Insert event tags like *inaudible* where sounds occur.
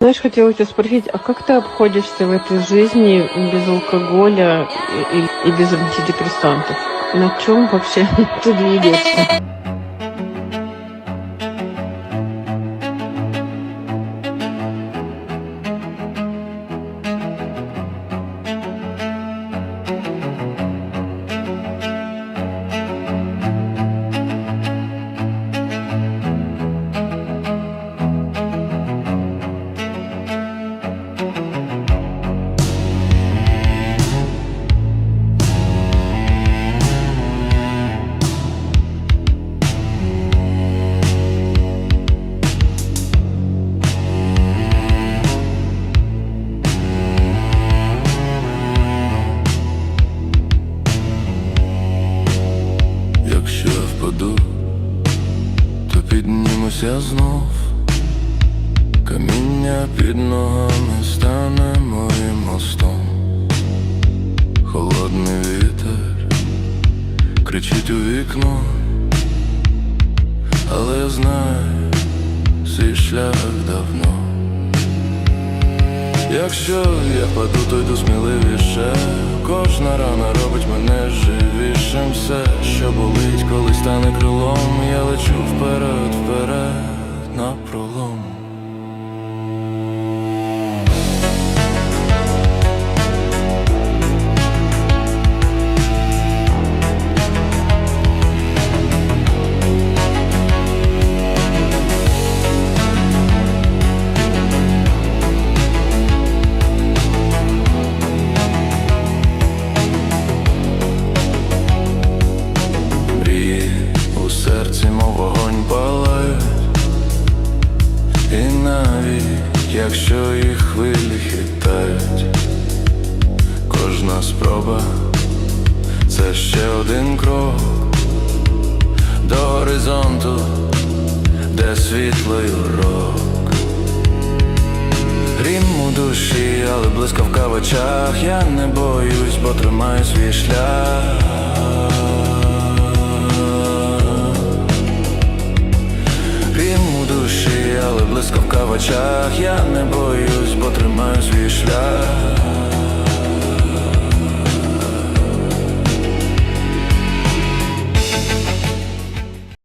Знаешь, хотела тебя спросить, а как ты обходишься в этой жизни без алкоголя и, и- и без антидепрессантов? На чем вообще *laughs* ты двигаешься? Піднімуся знов. Каміння під ногами стане моїм мостом. Холодний вітер кричить у вікно, але я знаю свій шлях давно. Якщо я паду, то йду сміливіше Кожна рана робить мене живішим Все, що болить, коли стане крилом Я лечу якщо їх хвилі хитають Кожна спроба це ще один крок До горизонту, де світлий урок. Грім у душі, але блискавка в очах. Я не боюсь, бо тримаю свій шлях блискавка в очах Я не боюсь,